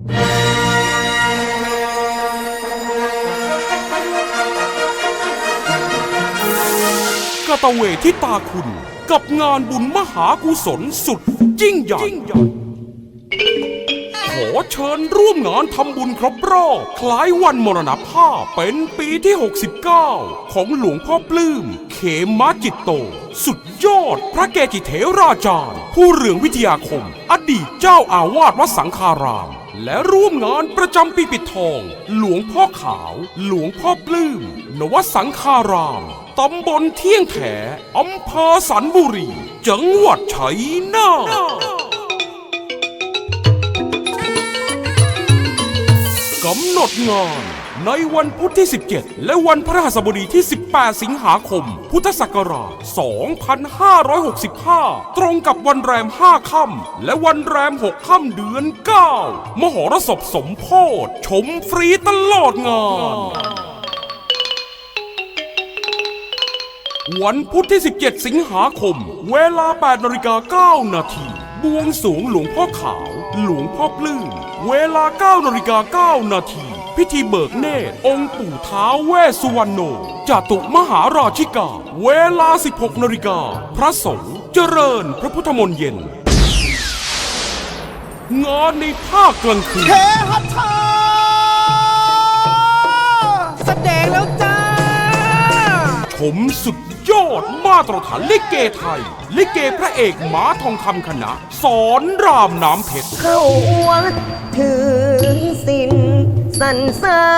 กระตะเวทิตาคุณกับงานบุญมหากุศลสุดยิ่งใหญ่ขอเชิญร่วมงานทำบุญครบรอบคล้ายวันมรณภาพเป็นปีที่ 69 ของหลวงพ่อปลื้ม เขมมาจิตโต สุดยอด พระเกจิเถราจารย์ ผู้เรืองวิทยาคม อดีตเจ้าอาวาสวัดสังฆาราม และร่วมงานประจำปีปิดทอง หลวงพ่อขาว หลวงพ่อปลื้มนวสังฆารามตำบลเที่ยงแถอำเภอสันบุรี จังหวัดชัยนาทกำหนดงาน ในวันพุธที่ 17 และวันพฤหัสบดีที่ 18 สิงหาคม พุทธศักราช 2565 ตรงกับวันแรม 5 ค่ำและวันแรม 6 ค่ำเดือน 9 มหรสพสมโพธชมฟรีตลอดงาน วันพุธที่ 17 สิงหาคม เวลา 8นาฬิกา9นาทีบวงสวงหลวงพ่อขาว หลวงพ่อปลื้มเวลา9นาฬิกา9นาที พิธีเบิกเนตรองค์ปู่ท้าวเวสสุวรรณโนจตุมหาราชิกา เวลา 16นาฬิกา พระสงฆ์เจริญพระพุทธมนต์เย็น งานในภาคกลางคืนเทหัทธาแสดงแล้วจ้า ผมสุดยอดมาตรฐานลิเกไทย ลิเกพระเอกหมาทองคำคณะ สอนรามน้ำเพชร เข้าวัดถือศีล สรรสร้า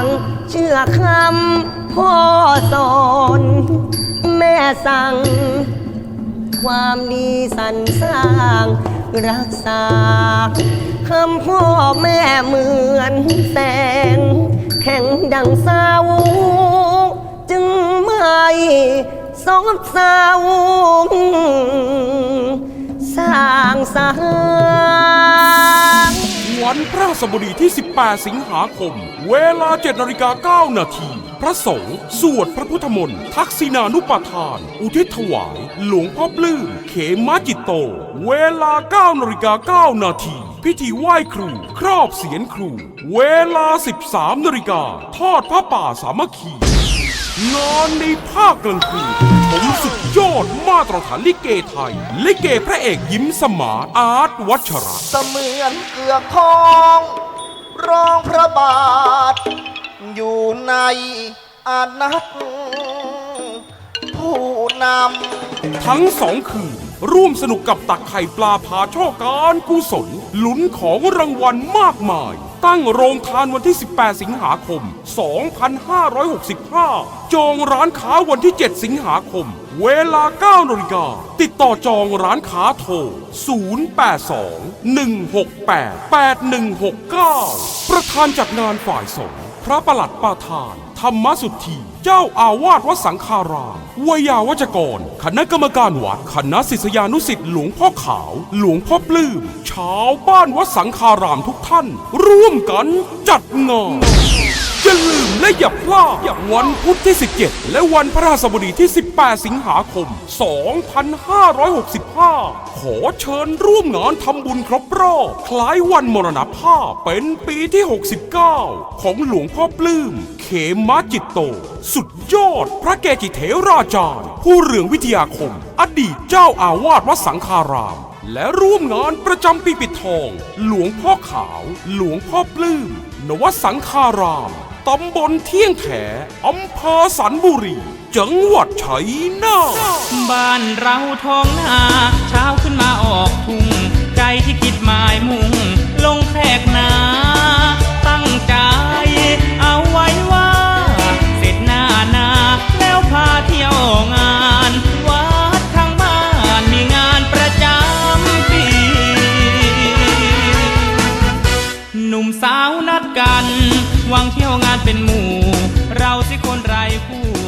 ง เชื่อคำพ่อสอน แม่สั่ง ความดีสรรสร้าง รักษาคำพ่อแม่เหมือนแสง แข็งดังสาวจึงไม่สอบสาวสร้างสรรค์ วันพระสบดีที่ 18 สิงหาคม เวลา7นาฬิกา9นาที พระสงฆ์สวดพระพุทธมนต์ทักษิณานุปทาน อุทิศถวาย หลวงพ่อปลื้มเขมาจิตโต เวลา9นาฬิกา9นาทีพิธีไหว้ครู ครอบเสียนครู เวลา 13นาฬิกาทอดพระป่าสามัคคี งานในภาคกลางคืนผมสุดยอดมาตรฐานลิเกไทย ลิเกพระเอกยิ้มสมานอาร์ตวัชระเสมือนเกือกทองรองพระบาท อยู่ในอานัตผู้นำทั้งสองคืน ร่วมสนุกกับตักไข่ปลาพาโชคการกุศลลุ้นของรางวัลมากมาย ตั้งโรงทานวันที่ 18 สิงหาคม 2565 จองร้านค้าวันที่ 7 สิงหาคม เวลา 9นาฬิกา ติดต่อจองร้านค้าโทร 082-168-8169 ประธานจัดงานฝ่ายสงฆ์พระประหลัดประธาน ธรรมสุทธีเจ้าอาวาสวัดสังคารามวยาวัจกร คณะกรรมการวัด คณะศิษยานุสิตหลวงพ่อขาว หลวงพ่อปลื้ม ชาวบ้านวัดสังคารามทุกท่าน ร่วมกันจัดงาน และอย่าพลาดวันพุธที่ 17 และวันพระราชบดีที่ 18 สิงหาคม 2565 ขอเชิญร่วมงานทำบุญครบรอบคล้ายวันมรณภาพเป็นปีที่ 69 ของหลวงพ่อปลื้ม เขมมาจิตโต สุดยอดพระเกจิเถราจารย์ ผู้เรืองวิทยาคม อดีตเจ้าอาวาสวัดสังฆารามและร่วมงานประจำปีปิดทอง หลวงพ่อขาว หลวงพ่อปลื้ม นวสังฆาราม ตำบลเที่ยงแถอำเภอสันบุรี จังหวัดชัยนาทบ้านเราท้องนาเช้าขึ้นมาออกทุ่ง ใจที่คิดหมายมุ่ง ลงแขกนา คนไร้คู่